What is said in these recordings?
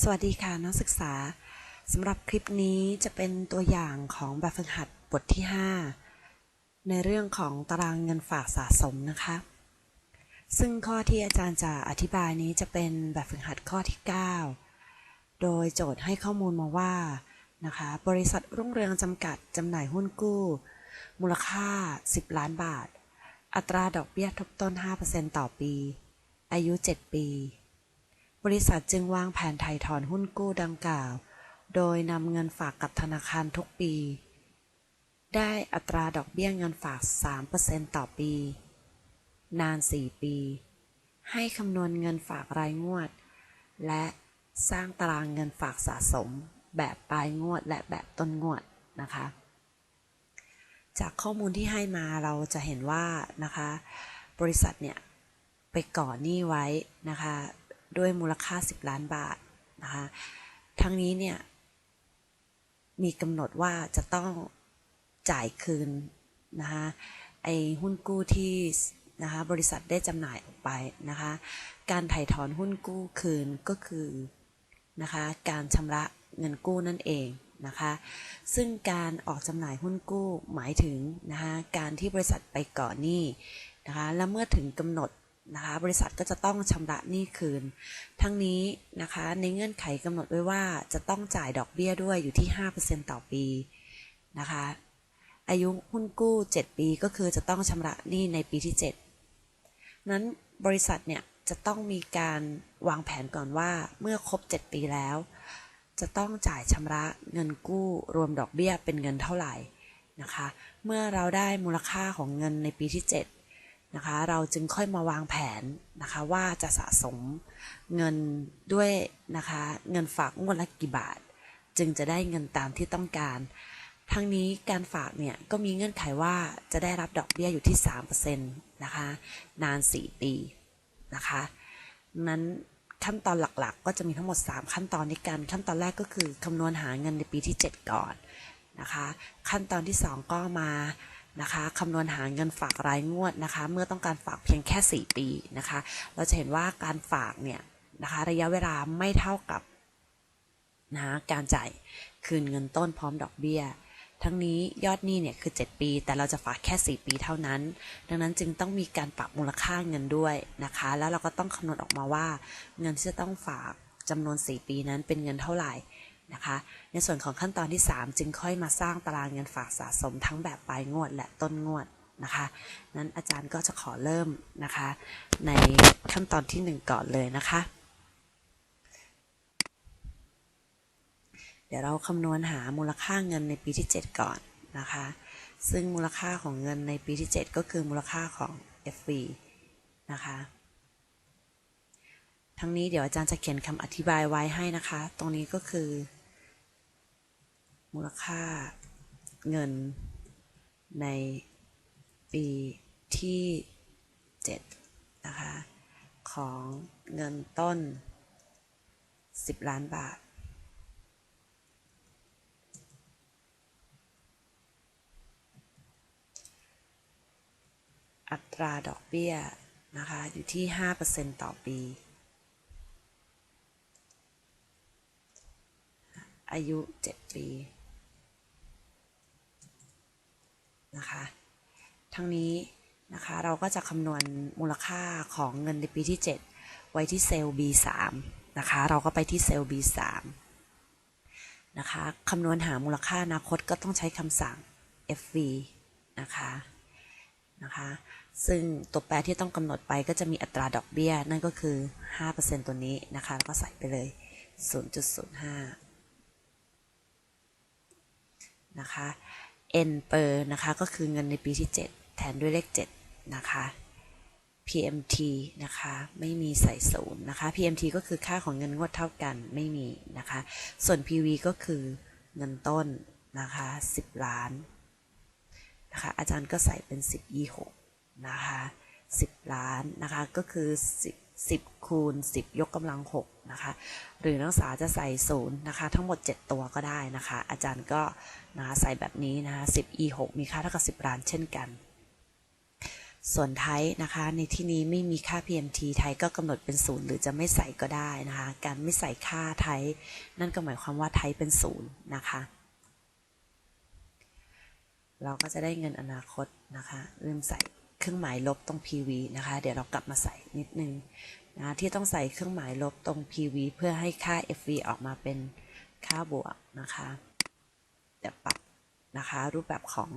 สวัสดีค่ะนักศึกษาสำหรับคลิปนี้จะเป็นตัวอย่างของแบบฝึกหัดบทที่ 5 ในเรื่องของตารางเงินฝากสะสมนะคะ ซึ่งข้อที่อาจารย์จะอธิบายนี้จะเป็นแบบฝึกหัดข้อที่ 9 โดยโจทย์ให้ข้อมูลมาว่านะคะบริษัทรุ่งเรืองจำกัดจำหน่ายหุ้นกู้ มูลค่า 10 ล้านบาท อัตราดอกเบี้ยทบต้น 5%ต่อปี อายุ 7 ปี บริษัทจึงวางแผนไถ่ถอนหุ้นกู้ดังกล่าว โดยนำเงินฝากกับธนาคารทุกปี ได้อัตราดอกเบี้ยเงินฝาก 3%ต่อปี นาน 4 ปี ให้คำนวณเงินฝากรายงวด และสร้างตารางเงินฝากสะสม แบบปลายงวดและแบบต้นงวดนะคะ จากข้อมูลที่ให้มาเราจะเห็นว่านะคะ บริษัทเนี่ยไปก่อหนี้ไว้นะคะ ด้วยมูลค่า 10 ล้านบาทนะคะทั้งนี้เนี่ยมีกำหนดว่าจะต้องจ่ายคืนนะคะไอหุ้นกู้ที่นะคะบริษัทได้จำหน่ายออกไปนะคะการไถ่ถอนหุ้นกู้คืนก็คือนะคะการชำระเงินกู้นั่นเองนะคะซึ่งการออกจำหน่ายหุ้นกู้หมายถึงนะคะการที่บริษัทไปก่อหนี้นะคะและเมื่อถึงกำหนด นะคะบริษัทก็จะต้องชำระหนี้คืน ทั้งนี้นะคะในเงื่อนไขกำหนดไว้ว่าจะต้องจ่ายดอกเบี้ยด้วยอยู่ที่ 5%ต่อปีนะคะอายุหุ้นกู้ 7 ปีก็คือจะต้องชำระหนี้ในปีที่ 7 นั้นบริษัทเนี่ยจะต้องมีการวางแผนก่อนว่าเมื่อครบ 7 ปีแล้ว จะต้องจ่ายชำระเงินกู้รวมดอกเบี้ยเป็นเงินเท่าไหร่นะคะ เมื่อเราได้มูลค่าของเงินในปีที่7 นะคะ เราจึงค่อยมาวางแผนนะคะ ว่าจะสะสมเงินด้วยนะคะ เงินฝากงวดละกี่บาท จึงจะได้เงินตามที่ต้องการ ทั้งนี้การฝากเนี่ยก็มีเงื่อนไขว่าจะได้รับดอกเบี้ยอยู่ที่3%นะคะ นาน 4 ปีนะคะนั้นขั้นตอนหลักๆ ก็จะมีทั้งหมด 3 ขั้นตอนในการขั้นตอนแรกก็คือคำนวณหาเงินในปีที่ 7 ก่อนนะคะ ขั้นตอนที่ 2 ก็มา นะคะคำนวณหาเงินฝากรายงวดนะคะ เมื่อต้องการฝากเพียงแค่ 4 ปีนะคะ เราจะเห็นว่าการฝากเนี่ยนะคะระยะเวลาไม่เท่ากับนะการจ่ายคืนเงินต้นพร้อมดอกเบี้ย ทั้งนี้ยอดหนี้เนี่ยคือ 7 ปี แต่เราจะฝากแค่ 4 ปีเท่านั้น ดังนั้นจึงต้องมีการปรับมูลค่าเงินด้วยนะคะ แล้วเราก็ต้องคำนวณออกมาว่า เงินที่จะต้องฝากจำนวน 4 ปีนั้นเป็นเงินเท่าไหร่ นะคะ ในส่วนของขั้นตอนที่ 3 จึงค่อยมาสร้างตารางเงินฝากสะสมทั้งแบบปลายงวดและต้นงวดนะคะนั้นอาจารย์ก็จะขอเริ่มนะคะ ในขั้นตอนที่ 1 ก่อนเลยนะคะ เดี๋ยวเราคำนวณหามูลค่าเงินในปีที่ 7 ก่อนนะคะ ซึ่งมูลค่าของเงินในปีที่ 7 ก็คือมูลค่าของ FV นะคะทั้งนี้เดี๋ยวอาจารย์จะเขียนคำอธิบายไว้ให้นะคะ ตรงนี้ก็คือ มูลค่าเงินในปีที่ 7 นะคะ ของเงินต้น 10 ล้านบาท อัตราดอกเบี้ยนะคะ อยู่ที่ 5%ต่อปี อายุ 7 ปี นะคะ ทั้งนี้นะคะเราก็จะคำนวณมูลค่าของเงินในปีที่ 7 ไว้ที่เซลล์ B3 นะคะ เราก็ไปที่เซลล์ B3 นะคะคำนวณหามูลค่าอนาคตก็ต้องใช้คำสั่ง FV นะคะนะคะซึ่งตัวแปรที่ต้องกำหนดไปก็จะมีอัตราดอกเบี้ย นั่นก็คือ 5%ตัวนี้นะคะแล้วก็ใส่ไปเลย 0.05 นะคะ N เปอร์นะคะ ก็คือเงินในปีที่ 7 แทนด้วยเลข 7 นะคะ PMT นะคะ ไม่มีใส่ศูนย์นะคะ PMT ก็คือค่าของเงินงวดเท่ากันไม่มีนะคะ ส่วน PV ก็คือเงินต้นนะคะ 10 ล้านนะคะ อาจารย์ก็ใส่เป็น 10 E 6นะคะ 10 ล้านนะคะ ก็คือ 10 10 คูณ 10 ยกกำลัง 6 นะคะ หรือนักศึกษาจะใส่ศูนย์นะคะ ทั้งหมด 7 ตัวก็ได้นะคะ อาจารย์ก็นะะใส่แบบนี้นะคะ 10 e 6มีค่าเท่ากับ 10ล้านเช่นกัน ส่วนไทยนะคะ ในที่นี้ไม่มีค่า PMT ไทยก็กำหนดเป็นศูนย์หรือจะไม่ใส่ก็ได้นะคะ การไม่ใส่ค่าไทย นั่นก็หมายความว่าไทยเป็นศูนย์นะคะเราก็จะได้เงินอนาคตนะคะลืมใส่ เครื่องหมายลบตรง PV นะคะ เดี๋ยวเรากลับมาใส่นิดนึงนะที่ต้องใส่เครื่องหมายลบตรง PV เพื่อให้ค่า FV ออกมาเป็นค่าบวกนะคะ เดี๋ยวปรับนะคะ รูปแบบของ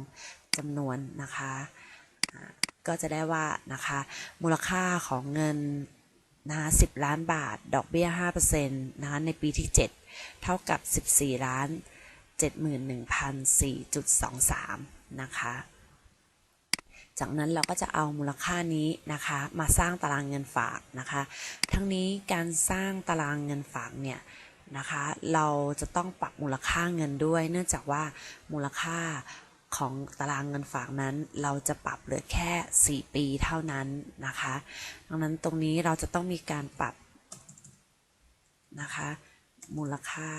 จำนวนนะคะก็จะได้ว่านะคะ มูลค่าของเงินนะคะ10ล้านบาท ดอกเบี้ย5%นะคะในปีที่ 7 เท่ากับ 14ล้าน71,004.23 นะคะ จากนั้นเราก็จะเอามูลค่านี้นะคะ มาสร้างตารางเงินฝากนะคะ ทั้งนี้การสร้างตารางเงินฝากเนี่ยนะคะ เราจะต้องปรับมูลค่าเงินด้วย เนื่องจากว่ามูลค่าของตารางเงินฝากนั้น เราจะปรับเหลือแค่ 4 ปีเท่านั้นนะคะ ดังนั้นตรงนี้เราจะต้องมีการปรับนะคะ มูลค่า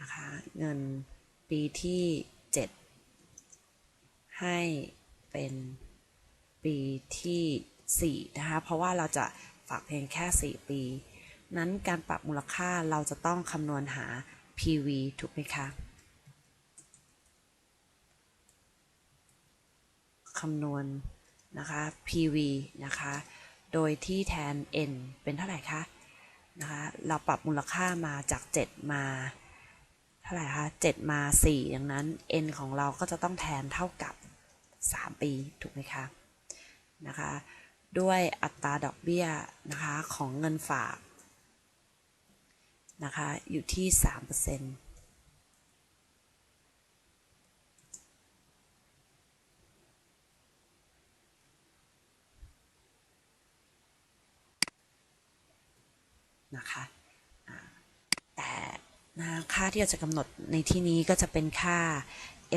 นะคะเงิน ปีที่ 7 ให้เป็นปีที่ 4 นะคะ เพราะว่าเราจะฝากเพียงแค่ 4 ปี นั้นการปรับมูลค่าเราจะต้องคำนวณหา PV ถูกไหมคะคำนวณนะคะ PV นะคะ โดยที่แทน N เป็นเท่าไหร่คะ นะคะ เราปรับมูลค่ามาจาก 7 มา ท่าไหร่คะ7มา 4 ดังนั้น N ของเราก็จะต้องแทนเท่ากับ 3 ปี ถูกไหมคะนะคะ ด้วยอัตราดอกเบี้ยนะคะของเงินฝากนะคะอยู่ที่ 3%นะคะแต่ นะค่าที่เราจะกำหนดในที่นี้ก็จะเป็นค่า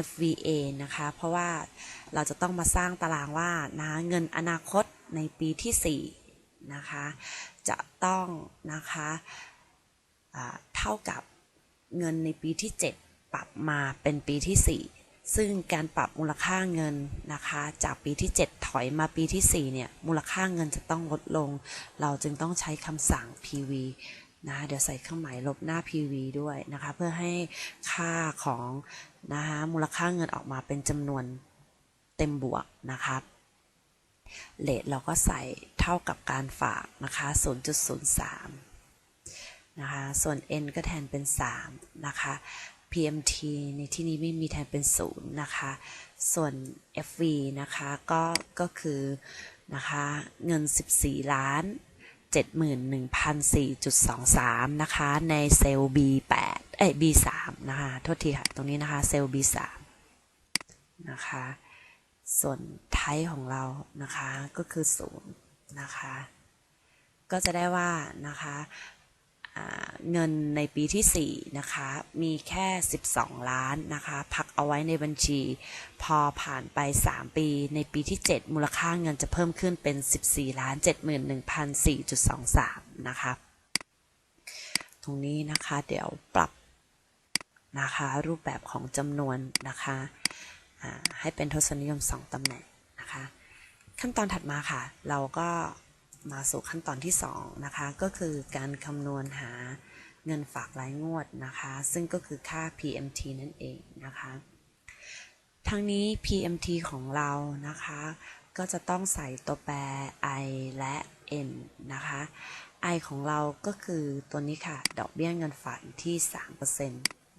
FVA นะคะ เพราะว่าเราจะต้องมาสร้างตารางว่านะเงินอนาคตในปีที่ 4 นะคะ จะต้องนะคะอ่าเท่ากับเงินในปีที่ 7 ปรับมาเป็นปีที่ 4ซึ่งการปรับมูลค่าเงินนะคะ จากปีที่ 7 ถอยมาปีที่ 4 เนี่ย มูลค่าเงินจะต้องลดลง เราจึงต้องใช้คำสั่ง PV นะเดี๋ยวใส่เครื่องหมายลบหน้า PV ด้วยนะคะเพื่อให้ค่าของนะคะมูลค่าเงินออกมาเป็นจำนวนเต็มบวกนะครับเลทเราก็ใส่เท่ากับการฝากนะคะ 0.03 นะคะ ส่วน n ก็แทนเป็น 3 นะคะ PMT ในที่นี้ไม่มีแทนเป็น 0 นะคะ ส่วน FV นะคะ ก็ ก็คือนะคะ เงิน 14 ล้าน 71,004.23 นะคะ ในเซลล์ B8 เอ้ย B3 นะคะ โทษทีค่ะ ตรงนี้นะคะ เซลล์ B3 นะคะ ส่วนไทยของเรานะคะ ก็คือ 0 นะคะ ก็จะได้ว่านะคะ เงินในปีที่ 4 นะคะ มีแค่ 12 ล้านนะคะ พักเอาไว้ในบัญชี พอผ่านไป 3 ปี ในปีที่ 7 มูลค่าเงินจะเพิ่มขึ้นเป็น 14ล้าน71,004.23 นะคะ ตรงนี้นะคะเดี๋ยวปรับนะคะ รูปแบบของจำนวนนะคะให้เป็นทศนิยม 2ตำแหน่งนะคะ ขั้นตอนถัดมาค่ะ เราก็ มาสู่ขั้นตอนที่2นะคะก็คือการคำนวณหาเงินฝากรายงวดนะคะ ซึ่งก็คือค่า PMT นั่นเองนะคะทั้งนี้ PMT ของเรานะคะ ก็จะต้องใส่ตัวแปร I และ N นะคะ I ของเราก็คือตัวนี้ค่ะ ดอกเบี้ยเงินฝากอยู่ที่ 3%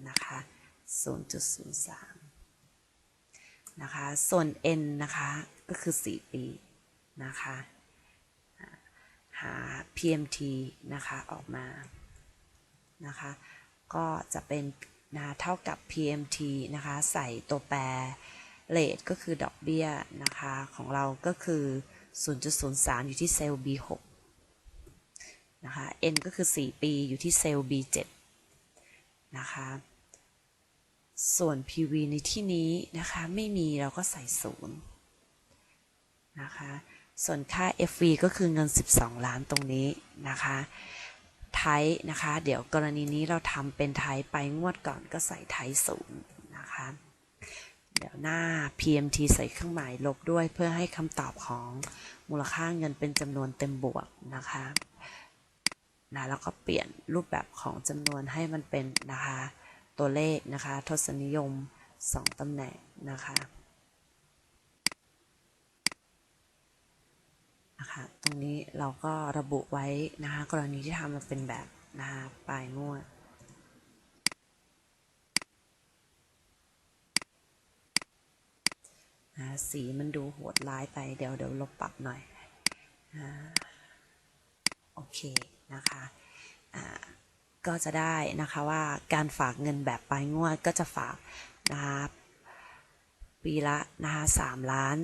นะคะ 0.03 นะคะ ส่วน N นะคะ ก็คือ 4 ปีนะคะ หา PMT นะคะออกมานะคะก็จะเป็นนะเท่ากับ PMT นะคะใส่ตัวแปรเลทก็คือดอกเบี้ยนะคะของเราก็คือ 0.03 อยู่ที่เซลล์ B6 นะคะ N ก็คือ 4 ปีอยู่ที่เซลล์ B7 นะคะส่วน PV ในที่นี้นะคะไม่มีเราก็ใส่ 0 นะคะ ส่วนค่า FV ก็คือเงิน 12 ล้านตรงนี้นะคะไทยนะคะ เดี๋ยวกรณีนี้เราทำเป็นไทยไปงวดก่อนก็ใส่ไทยศูนย์นะคะ เดี๋ยวหน้า PMT ใส่เครื่องหมายลบด้วยเพื่อให้คำตอบของมูลค่าเงินเป็นจำนวนเต็มบวกนะคะนะแล้วก็เปลี่ยนรูปแบบของจำนวนให้มันเป็นนะคะ ตัวเลขนะคะ ทศนิยม 2ตำแหน่งนะคะ นะคะตรงนี้เราก็ระบุไว้นะคะกรณีที่ทำมันเป็นแบบนะคะปลายงวดนะสีมันดูโหดร้ายไปเดี๋ยวเดี๋ยวลบปรับหน่อยอาโอเคนะคะก็จะได้นะคะว่าการฝากเงินแบบปลายงวดก็จะฝากนะคะปีละนะคะสามล้าน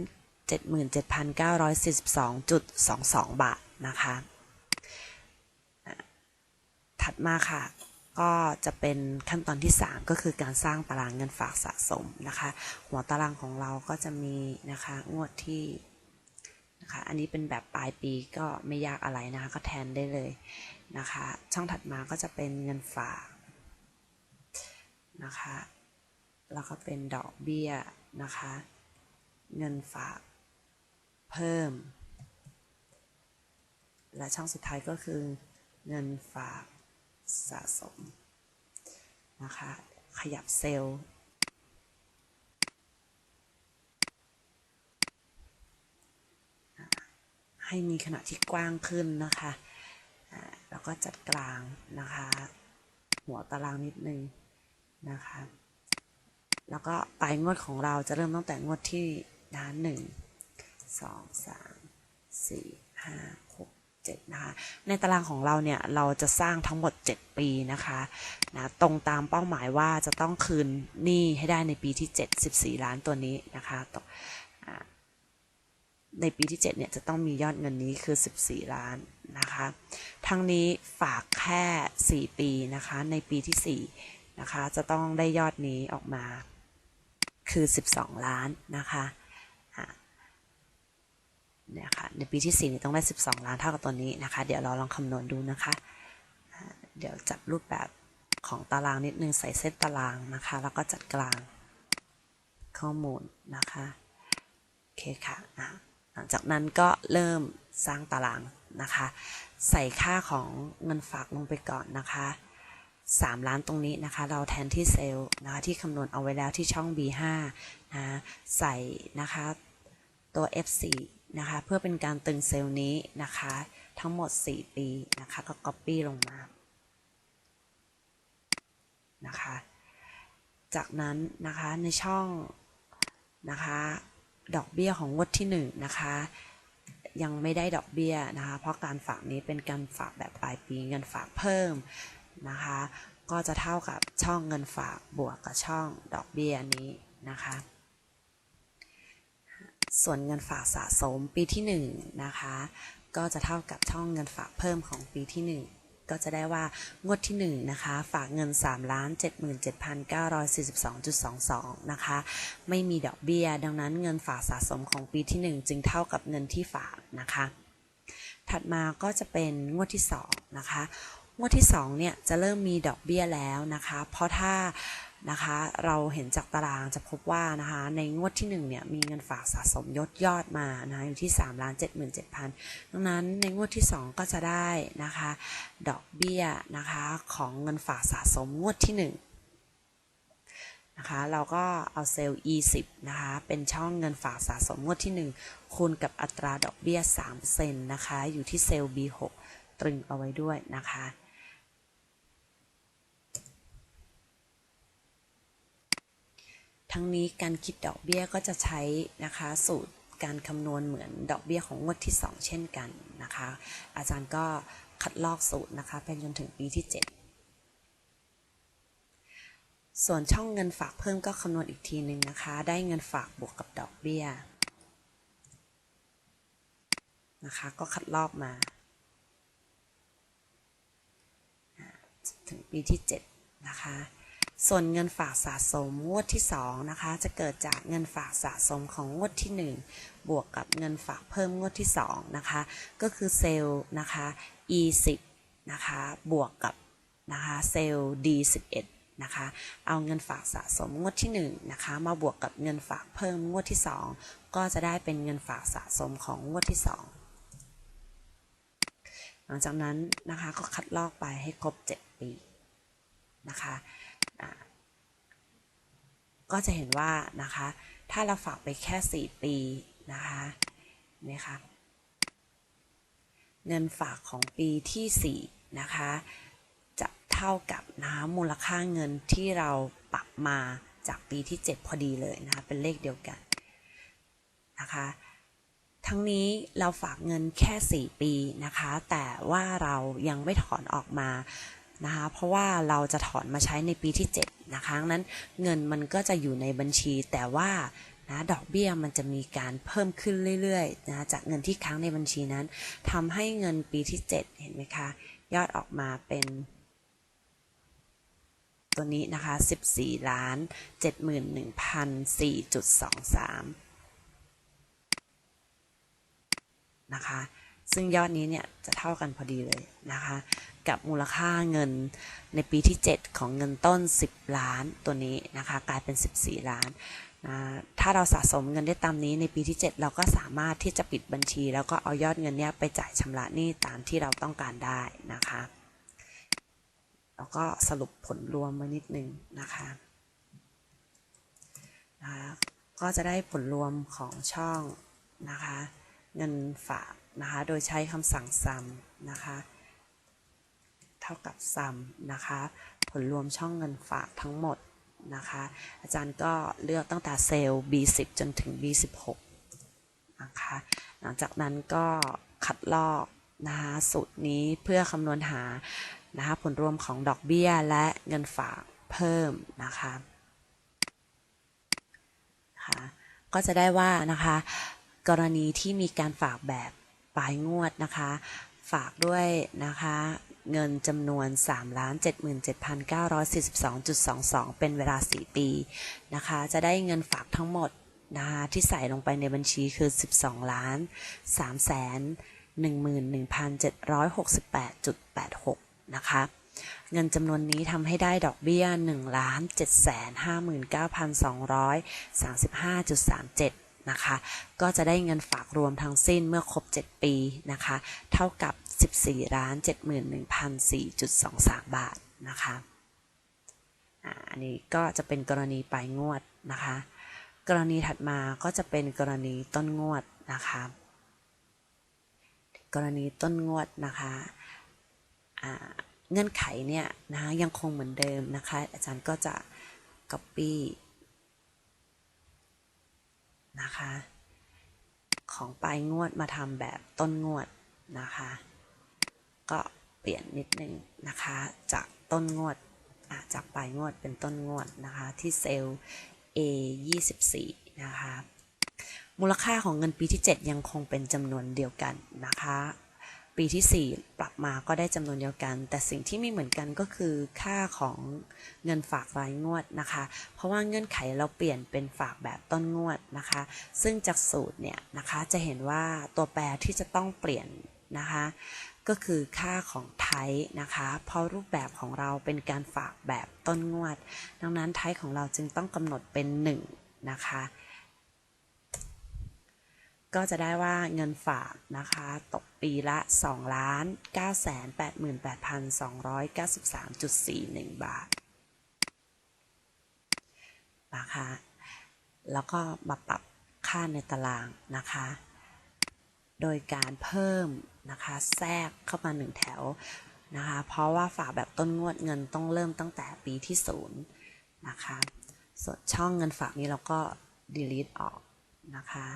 เจ็ดหมื่นเจ็ดพันเก้าร้อยสี่สิบสองจุดสองสองบาทนะคะ ถัดมาค่ะ ก็จะเป็นขั้นตอนที่ 3 ก็คือการสร้างตารางเงินฝากสะสมนะคะ หัวตารางของเราก็จะมีนะคะงวดที่นะคะอันนี้เป็นแบบปลายปีก็ไม่ยากอะไรนะคะก็แทนได้เลยนะคะ ช่องถัดมาก็จะเป็นเงินฝากนะคะ แล้วก็เป็นดอกเบี้ยนะคะ เงินฝาก เพิ่ม และช่องสุดท้ายก็คือเงินฝากสะสมนะคะ ขยับเซลล์ให้มีขนาดที่กว้างขึ้นนะคะ แล้วก็จัดกลางนะคะ หัวตารางนิดนึงนะคะ แล้วก็ปลายงวดของเราจะเริ่มตั้งแต่งวดที่นะหนึ่ง สองสามสี่ห้าหกเจ็ดนะคะ ในตารางของเราเนี่ยเราจะสร้างทั้งหมด 7 ปีนะคะนะตรงตามเป้าหมายว่าจะต้องคืนหนี้ให้ได้ในปีที่ 7 14 ล้านตัวนี้นะคะในปีที่ 7 เนี่ยจะต้องมียอดเงินนี้คือ 14 ล้านนะคะ ทั้งนี้ฝากแค่ 4 ปีนะคะ ในปีที่ 4 นะคะ จะต้องได้ยอดนี้ออกมาคือ 12 ล้านนะคะ เนี่ยค่ะในปีที่ 4 นี่ต้องได้ 12 ล้านเท่ากับตัวนี้นะคะ เดี๋ยวเราลองคำนวณดูนะคะ เดี๋ยวจัดรูปแบบของตารางนิดนึงใส่เส้นตารางนะคะ แล้วก็จัดกลางข้อมูลนะคะโอเคค่ะอะหลังจากนั้นก็เริ่มสร้างตารางนะคะ ใส่ค่าของเงินฝากลงไปก่อนนะคะ3ล้านตรงนี้นะคะ เราแทนที่เซลล์นะคะที่คำนวณเอาไว้แล้วที่ช่อง B5 นะใส่นะคะตัว F4 นะคะเพื่อเป็นการตึงเซลล์นี้นะคะทั้งหมด 4 ปีนะคะก็ Copy ลงมานะคะจากนั้นนะคะในช่องนะคะดอกเบี้ยของงวดที่1นะคะยังไม่ได้ดอกเบี้ยนะคะ เพราะการฝากนี้เป็นการฝากแบบปลายปีเงินฝากเพิ่มนะคะ ก็จะเท่ากับช่องเงินฝากบวกกับช่องดอกเบี้ยนี้นะคะ ส่วนเงินฝากสะสมปีที่ 1 นะคะ ก็จะเท่ากับช่องเงินฝากเพิ่มของปีที่ 1ก็จะได้ว่างวดที่ 1 นะคะ ฝากเงิน 3 ล้าน 77,942.22 นะคะ ไม่มีดอกเบี้ย ดังนั้นเงินฝากสะสมของปีที่ 1 จึงเท่ากับเงินที่ฝากนะคะ ถัดมาก็จะเป็นงวดที่ 2 นะคะ งวดที่ 2 เนี่ย จะเริ่มมีดอกเบี้ยแล้วนะคะ เพราะถ้า นะคะ เราเห็นจากตารางจะพบว่านะคะ ในงวดที่1เนี่ยมีเงินฝากสะสมยดยอดมานะะอยู่ที่3ล้าน77,000ดังนั้นในงวดที่ 2 ก็จะได้นะคะ ดอกเบี้ยนะคะของเงินฝากสะสมงวดที่ 1นะคะเราก็เอาเซลล์ E10 นะคะเป็นช่องเงินฝากสะสมงวดที่ 1 คูณกับอัตราดอกเบี้ย3%นะคะอยู่ที่เซลล์ B6 ตรึงเอาไว้ด้วยนะคะ ทั้งนี้การคิดดอกเบี้ยก็จะใช้นะคะสูตรการคำนวณเหมือนดอกเบี้ยของงวดที่ 2 เช่นกันนะคะ อาจารย์ก็คัดลอกสูตรนะคะไปจนถึงปีที่ 7 ส่วนช่องเงินฝากเพิ่มก็คำนวณอีกทีหนึ่งนะคะ ได้เงินฝากบวกกับดอกเบี้ยนะคะ ก็คัดลอกมาถึงปีที่ 7 นะคะ ส่วนเงินฝากสะสมงวดที่2นะคะ จะเกิดจากเงินฝากสะสมของงวดที่ 1 บวกกับเงินฝากเพิ่มงวดที่2นะคะ ก็คือเซลล์นะคะ E10 นะคะ บวกกับนะคะเซลล์ D11 นะคะ เอาเงินฝากสะสมงวดที่1นะคะ มาบวกกับเงินฝากเพิ่มงวดที่ 2 ก็จะได้เป็นเงินฝากสะสมของงวดที่ 2 หลังจากนั้นนะคะก็คัดลอกไปให้ครบ 7 ปีนะคะ ก็จะเห็นว่านะคะ ถ้าเราฝากไปแค่ 4 ปีนะคะนี่ค่ะเงินฝากของปีที่ 4 นะคะ จะเท่ากับนะคะมูลค่าเงินที่เราปรับมาจากปีที่ 7 พอดีเลยนะคะ เป็นเลขเดียวกันนะคะ ทั้งนี้เราฝากเงินแค่ 4 ปีนะคะ แต่ว่าเรายังไม่ถอนออกมา นะคะเพราะว่าเราจะถอนมาใช้ในปีที่ 7 นะคะนั้นเงินมันก็จะอยู่ในบัญชีแต่ว่านะดอกเบี้ยมันจะมีการเพิ่มขึ้นเรื่อยๆนะจากเงินที่ค้างในบัญชีนั้นทำให้เงินปีที่ 7 เห็นไหมคะยอดออกมาเป็น ตัวนี้นะคะ 14ล้าน71,004.23นะคะ ซึ่งยอดนี้เนี่ยจะเท่ากันพอดีเลยนะคะ กับมูลค่าเงินในปีที่ 7 ของเงินต้น 10 ล้านตัวนี้นะคะกลายเป็น 14 ล้านนะถ้าเราสะสมเงินได้ตามนี้ในปีที่ 7 เราก็สามารถที่จะปิดบัญชี แล้วก็เอายอดเงินเนี้ยไปจ่ายชำระหนี้ตามที่เราต้องการได้นะคะแล้วก็สรุปผลรวมมานิดนึงนะคะนะก็จะได้ผลรวมของช่องนะคะเงินฝากนะคะ โดยใช้คำสั่ง sum นะคะ เท่ากับ sum นะคะ ผลรวมช่องเงินฝากทั้งหมดนะคะ อาจารย์ก็เลือกตั้งแต่เซลล์ B10 จนถึง B16 นะคะ หลังจากนั้นก็คัดลอกนะคะสูตรนี้เพื่อคำนวณหานะคะผลรวมของดอกเบี้ยและเงินฝากเพิ่มนะคะคะก็จะได้ว่านะคะ กรณีที่มีการฝากแบบปลายงวดนะคะ ฝากด้วยนะคะ เงินจำนวน 377,942.22 เป็นเวลา 4 ปีนะคะ จะได้เงินฝากทั้งหมดนะคะที่ใส่ลงไปในบัญชีคือ 12ล้าน3แสน11,768.86 นะคะ เงินจำนวนนี้ทำให้ได้ดอกเบี้ย 1 759,235.37 นะคะ ก็จะได้เงินฝากรวมทั้งสิ้นเมื่อครบ 7 ปีนะคะ เท่ากับ 14ล้าน71,004.23 บาทนะคะอันนี้ก็จะเป็นกรณีปลายงวดนะคะ กรณีถัดมาก็จะเป็นกรณีต้นงวดนะคะกรณีต้นงวดนะคะเงื่อนไขเนี่ยนะยังคงเหมือนเดิมนะคะ อาจารย์ก็จะ copy นะคะของปลายงวดมาทำแบบต้นงวดนะคะ ก็เปลี่ยนนิดนึงนะคะ จากต้นงวดจากปลายงวดเป็นต้นงวดนะคะ ที่เซลล์ A 24นะคะ มูลค่าของเงินปีที่ 7 ยังคงเป็นจำนวนเดียวกันนะคะ ปีที่ 4 ปรับมาก็ได้จำนวนเดียวกัน แต่สิ่งที่ไม่เหมือนกันก็คือค่าของเงินฝากรายงวดนะคะ เพราะว่าเงื่อนไขเราเปลี่ยนเป็นฝากแบบต้นงวดนะคะ ซึ่งจากสูตรเนี่ยนะคะจะเห็นว่าตัวแปรที่จะต้องเปลี่ยน นะคะ ก็คือค่าของไทยนะคะ เพราะรูปแบบของเราเป็นการฝากแบบต้นงวด ดังนั้นไทยของเราจึงต้องกำหนดเป็น 1 นะคะ ก็จะได้ว่าเงินฝากนะคะ ตกปีละ2ล้าน988,293.41 บาทนะคะ แล้วก็มาปรับค่าในตารางนะคะ โดยการเพิ่มนะคะแทรกเข้ามาหนึ่งแถวนะคะเพราะว่าฝากแบบต้นงวดเงินต้องเริ่มตั้งแต่ปีที่ศูนย์นะคะส่วนช่องเงินฝากนี้เราก็ delete ออกนะคะ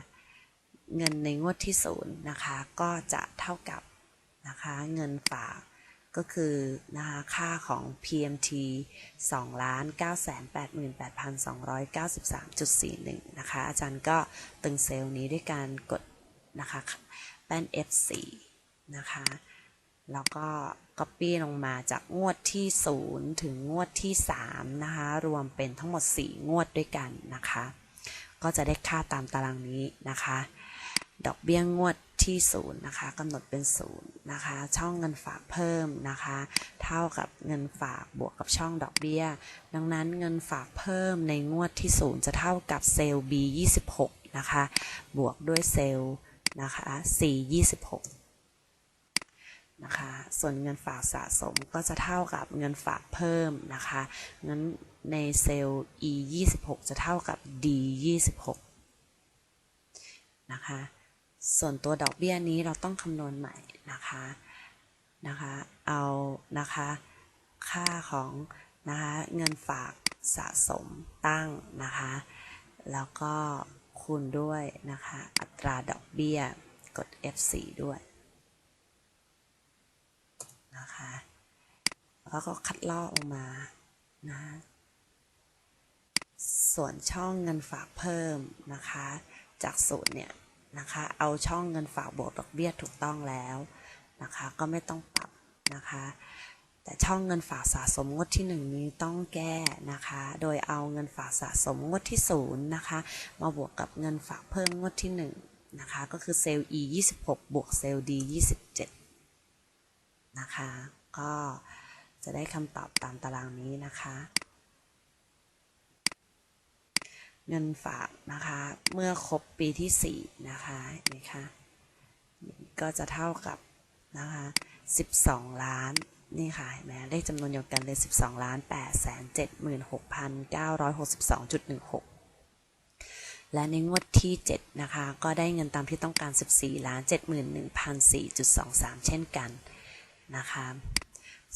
เงินในงวดที่ศูนย์นะคะก็จะเท่ากับนะคะเงินฝากก็คือนะคะค่าของ PMT 2ล้าน988,293.41นะคะอาจารย์ก็ตึงเซลล์นี้ด้วยการกด นะคะแป้น F4 นะคะ แล้วก็ Copy ลงมาจากงวดที่ 0 ถึงงวดที่ 3 นะคะ รวมเป็นทั้งหมด 4 งวดด้วยกันนะคะ ก็จะได้ค่าตามตารางนี้นะคะ ดอกเบี้ยงวดที่ศูนย์นะคะกำหนดเป็นศูนย์นะคะ ช่องเงินฝากเพิ่มนะคะ เท่ากับเงินฝากบวกกับช่องดอกเบี้ย ดังนั้นเงินฝากเพิ่มในงวดที่ศูนย์จะเท่ากับเซลล์ B 26 นะคะ บวกด้วยเซลล์ นะคะ C 26นะคะส่วนเงินฝากสะสมก็จะเท่ากับเงินฝากเพิ่มนะคะงั้นในเซลล์ E 26จะเท่ากับ D 26นะคะส่วนตัวดอกเบี้ยนี้เราต้องคำนวณใหม่นะคะนะคะเอานะคะค่าของนะคะเงินฝากสะสมตั้งนะคะ แล้วก็ คูณด้วยนะคะ อัตราดอกเบี้ย กด F4 ด้วยนะคะแล้วก็คัดลอกออกมานะ ส่วนช่องเงินฝากเพิ่มนะคะ จากสูตรเนี่ยนะคะ เอาช่องเงินฝากบวกดอกเบี้ยถูกต้องแล้วนะคะ ก็ไม่ต้องปรับนะคะ แต่ช่องเงินฝากสะสมงวดที่ 1 นี้ต้องแก้นะคะ โดยเอาเงินฝากสะสมงวดที่0นะคะ มาบวกกับเงินฝากเพิ่มงวดที่ 1 นะคะ ก็คือเซลล์ E 26 บวกเซลล์ D 27 นะคะ ก็จะได้คำตอบตามตารางนี้นะคะเงินฝากนะคะ เมื่อครบปีที่ 4 นะคะนี่ค่ะก็จะเท่ากับนะคะ 12 ล้าน นี่ค่ะเห็นไหมเลขจำนวนเดียวกันเลย 12ล้าน8แสน76,962.16 และในงวดที่ 7 นะคะ ก็ได้เงินตามที่ต้องการ 14ล้าน71,004.23 เช่นกันนะคะ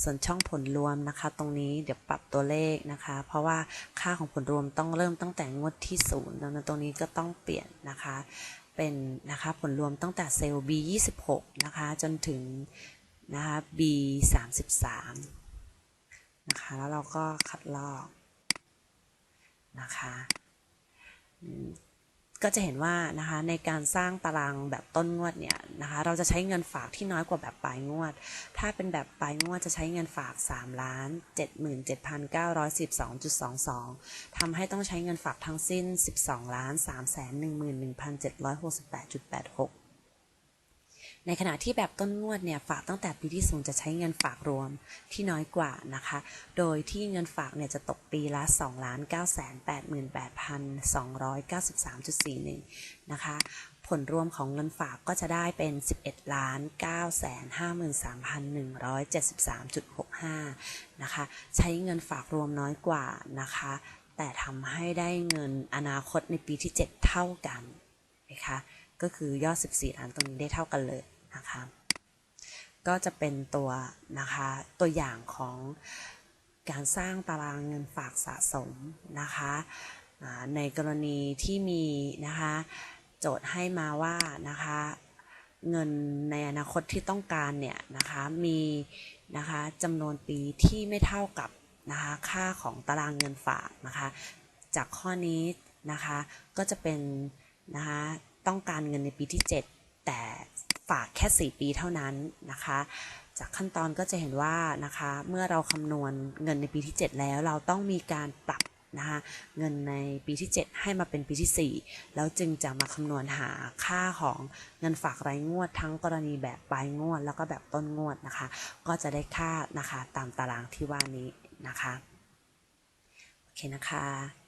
ส่วนช่องผลรวมนะคะ ตรงนี้เดี๋ยวปรับตัวเลขนะคะ เพราะว่าค่าของผลรวมต้องเริ่มตั้งแต่งวดที่ศูนย์ดังนั้นตรงนี้ก็ต้องเปลี่ยนนะคะเป็นนะคะผลรวมตั้งแต่เซลล์ B 26 นะคะจนถึง นะคะ B 33นะคะ แล้วเราก็คัดลอกนะคะ ก็จะเห็นว่านะคะในการสร้างตารางแบบต้นงวดเนี่ยนะคะเราจะใช้เงินฝากที่น้อยกว่าแบบปลายงวด ถ้าเป็นแบบปลายงวดจะใช้เงินฝาก3ล้าน77,912.22ทำให้ต้องใช้เงินฝากทั้งสิ้น 12ล้าน311,768.86 ในขณะที่แบบต้นงวดเนี่ยฝากตั้งแต่ปีที่สูงจะใช้เงินฝากรวมที่น้อยกว่านะคะ โดยที่เงินฝากเนี่ยจะตกปีละ2ล้าน9 8 8 2 9 3 4 1 นะคะ ผลรวมของเงินฝากก็จะได้เป็น 11ล้าน9 5 3 1 7 3 6 5 นะคะ ใช้เงินฝากรวมน้อยกว่านะคะ แต่ทำให้ได้เงินอนาคตในปีที่ 7 เท่ากันนะคะก็คือยอด 14 ล้านตรงนี้ได้เท่ากันเลย นะคะ ก็จะเป็นตัวนะคะตัวอย่างของการสร้างตารางเงินฝากสะสมนะคะในกรณีที่มีนะคะโจทย์ให้มาว่านะคะเงินในอนาคตที่ต้องการเนี่ยนะคะมีนะคะจำนวนปีที่ไม่เท่ากับนะคะค่าของตารางเงินฝากนะคะจากข้อนี้นะคะก็จะเป็นนะคะต้องการเงินในปีที่ 7 แต่ ฝากแค่ 4 ปีเท่านั้นนะคะ จากขั้นตอนก็จะเห็นว่านะคะ เมื่อเราคำนวณเงินในปีที่ 7 แล้วเราต้องมีการปรับนะคะเงินในปีที่ 7 ให้มาเป็นปีที่ 4 แล้วจึงจะมาคำนวณหาค่าของเงินฝากรายงวด ทั้งกรณีแบบปลายงวด แล้วก็แบบต้นงวดนะคะ ก็จะได้ค่านะคะตามตารางที่ว่านี้นะคะ โอเคนะคะ